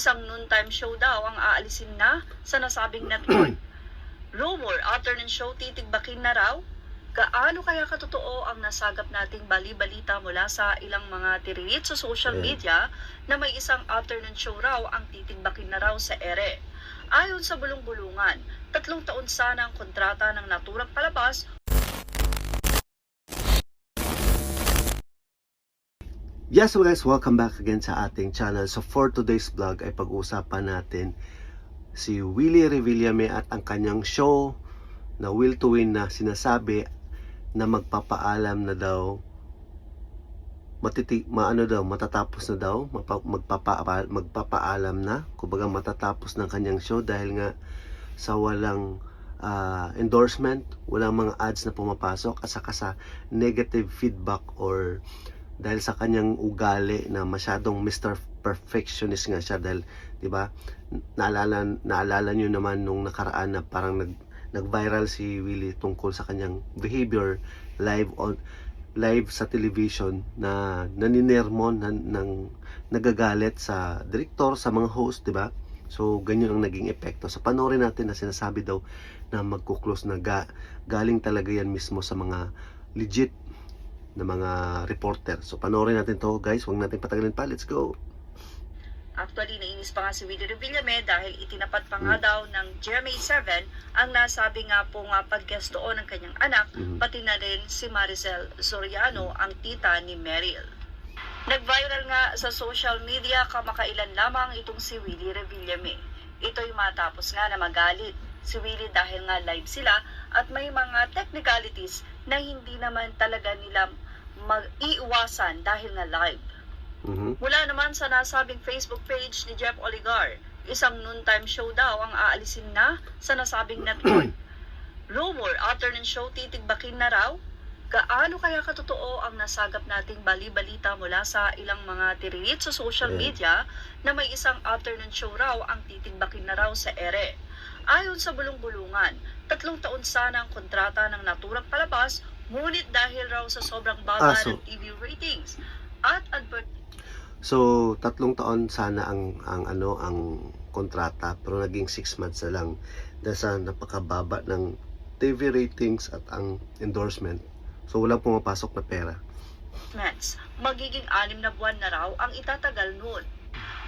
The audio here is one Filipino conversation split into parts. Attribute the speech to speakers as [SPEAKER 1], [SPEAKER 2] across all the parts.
[SPEAKER 1] Isang noontime show daw ang aalisin na sa nasabing network. Rumor, afternoon show titigbakin na raw. Gaano kaya katotoo ang nasagap nating bali-balita mula sa ilang mga tiririt sa social media na may isang afternoon show raw ang titigbakin na raw sa ere. Ayon sa bulong-bulungan, tatlong taon sana ang kontrata ng naturang palabas
[SPEAKER 2] Yes so guys, welcome back again sa ating channel. So for today's vlog ay pag-uusapan natin si Willie Revillame at ang kanyang show na Will to Win na sinasabi na magpapaalam na daw matiti maano daw matatapos na daw mapa, magpapa, magpapaalam na kumbaga matatapos ng kanyang show dahil nga sa walang ah, endorsement walang mga ads na pumapasok at saka sa negative feedback or dahil sa kanyang ugali na masyadong Mr. Perfectionist nga siya dahil 'di ba naalala naalala niyo naman nung nakaraan na parang nag nag-viral si Willie tungkol sa kanyang behavior live on live sa television na naninermon ng, ng nagagalit sa director sa mga host 'di ba so ganyan ang naging epekto sa panoorin natin na sinasabi daw na magkuklose na ga, galing talaga yan mismo sa mga legit na mga reporter. So panoorin natin to guys, huwag natin patagalin pa. Let's go.
[SPEAKER 1] Actually, nainis pa nga si Willie Revillame dahil itinapat pa nga
[SPEAKER 2] Mm.
[SPEAKER 1] daw ng GMA7 ang nasabi nga po nga pag-guest doon ng kanyang anak,
[SPEAKER 2] Mhm.
[SPEAKER 1] pati na rin si Maricel Soriano, ang tita ni Meryl. Nag-viral nga sa social media kamakailan lamang itong si Willie Revillame. Ito'y matapos nga na magalit si Willie dahil nga live sila at may mga technicalities na hindi naman talaga nila mag-iiwasan dahil nga live.
[SPEAKER 2] Mhm.
[SPEAKER 1] Mula naman sa nasabing Facebook page ni Jeff Oligar, isang noontime show daw ang aalisin na sa nasabing network. Rumor, afternoon show titigbakin na raw. Gaano kaya katotoo ang nasagap nating bali-balita mula sa ilang mga tiririt sa social media na may isang afternoon show raw ang titigbakin na raw sa ere. Ayon sa bulong-bulungan, tatlong taon sana ang kontrata ng naturang palabas, ngunit dahil raw sa sobrang baba
[SPEAKER 2] Ah, so-
[SPEAKER 1] ng TV ratings at advert
[SPEAKER 2] So tatlong taon sana ang ang ano ang kontrata pero naging 6 months na lang dahil sa napakababa ng TV ratings at ang endorsement. So walang pumapasok na pera.
[SPEAKER 1] months, magiging anim na buwan na raw ang itatagal noon.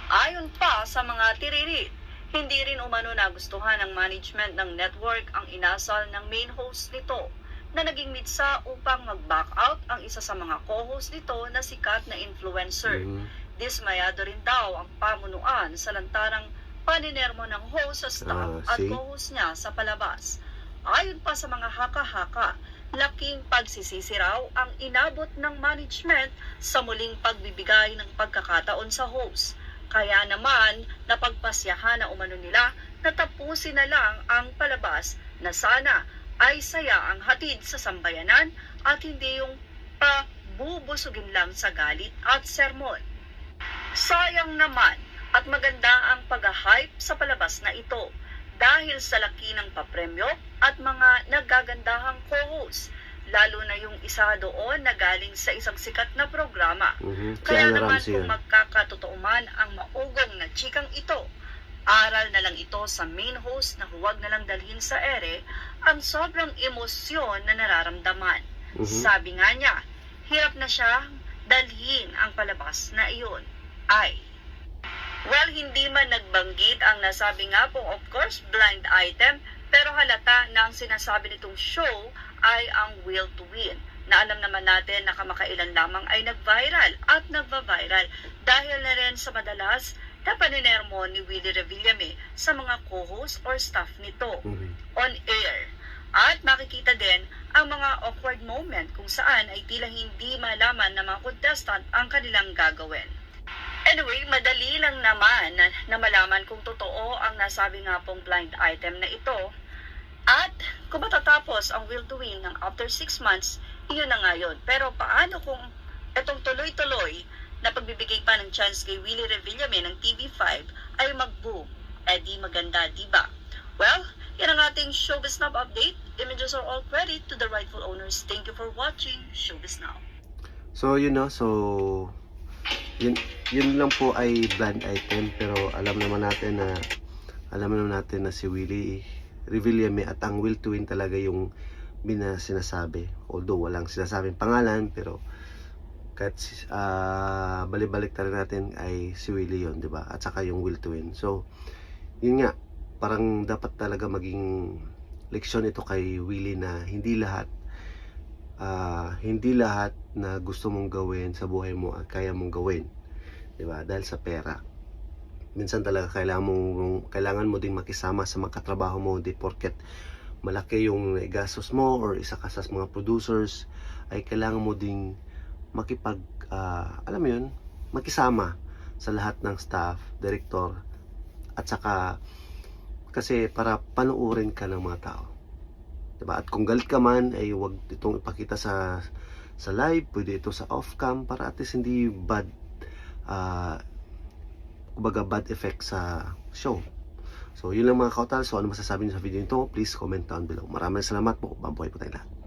[SPEAKER 1] Ayon pa sa mga tiririt, hindi rin umano nagustuhan ng management ng network ang inasal ng main host nito na naging mitsa upang mag-back out ang isa sa mga co-host nito na sikat na influencer.
[SPEAKER 2] Mhm.
[SPEAKER 1] Dismayado rin daw ang pamunuan sa lantarang paninermo ng host sa staff
[SPEAKER 2] Ah,
[SPEAKER 1] at co-host niya sa palabas. Ayon pa sa mga haka-haka, laking pagsisisi raw ang inabot ng management sa muling pagbibigay ng pagkakataon sa host. Kaya naman, napagpasyahan na umano nila na tapusin na lang ang palabas na sana ay saya ang hatid sa sambayanan at hindi yung pabubusugin lang sa galit at sermon. Sayang naman at maganda ang pag-hype sa palabas na ito dahil sa laki ng papremyo at mga nagagandahang co-host, lalo na yung isa doon na galing sa isang sikat na programa.
[SPEAKER 2] Mhm. Si
[SPEAKER 1] Kaya
[SPEAKER 2] Anna
[SPEAKER 1] naman
[SPEAKER 2] Ramsey
[SPEAKER 1] kung magkakatotoo man ang maugong na chikang ito, aral na lang ito sa main host na huwag na lang dalhin sa ere ang sobrang emosyon na nararamdaman.
[SPEAKER 2] Mhm.
[SPEAKER 1] Sabi nga niya, hirap na siya dalhin ang palabas na iyon ay Well, hindi man nagbanggit ang nasabi nga po, of course, blind item, pero halata na ang sinasabi nitong show ay ang will to win na alam naman natin na kamakailan lamang ay nag-viral at nagva-viral dahil na rin sa madalas na paninermo ni Willie Revillame sa mga co-host or staff nito
[SPEAKER 2] Mhm.
[SPEAKER 1] on air. At makikita din ang mga awkward moment kung saan ay tila hindi malaman ng mga contestant ang kanilang gagawin. Anyway, madali lang naman na, na malaman kung totoo ang nasabi nga pong blind item na ito. At kung matatapos ang will to win ng after 6 months, iyon na nga yun. Pero paano kung itong tuloy-tuloy na pagbibigay pa ng chance kay Willie Revillame ng TV5 ay mag-boom? Eh di maganda, di ba? Well, yan ang ating Showbiz Now update. Images are all credit to the rightful owners. Thank you for watching Showbiz Now.
[SPEAKER 2] So, you know, so yun, yun lang po ay blind item pero alam naman natin na alam naman natin na si Willie Revillame at ang Will to Win talaga yung bina sinasabi although walang sinasabing pangalan pero kahit uh, balibalik rin natin ay si Willie yon di ba at saka yung Will to Win so yun nga parang dapat talaga maging leksyon ito kay Willie na hindi lahat ah, hindi lahat na gusto mong gawin sa buhay mo at kaya mong gawin. 'Di ba? Dahil sa pera. Minsan talaga kailangan mong kailangan mo ding makisama sa mga katrabaho mo di porket malaki yung gastos mo or isa ka sa mga producers ay kailangan mo ding makipag ah, alam mo 'yun, makisama sa lahat ng staff, director at saka kasi para panuorin ka ng mga tao. Diba? At kung galit ka man, ay huwag itong ipakita sa sa live, pwede ito sa off-cam para at least hindi bad uh, kumbaga bad effect sa show. So, yun lang mga kautal. So, ano masasabi niyo sa video nito? Please comment down below. Maraming salamat po. Mabuhay po tayo lahat.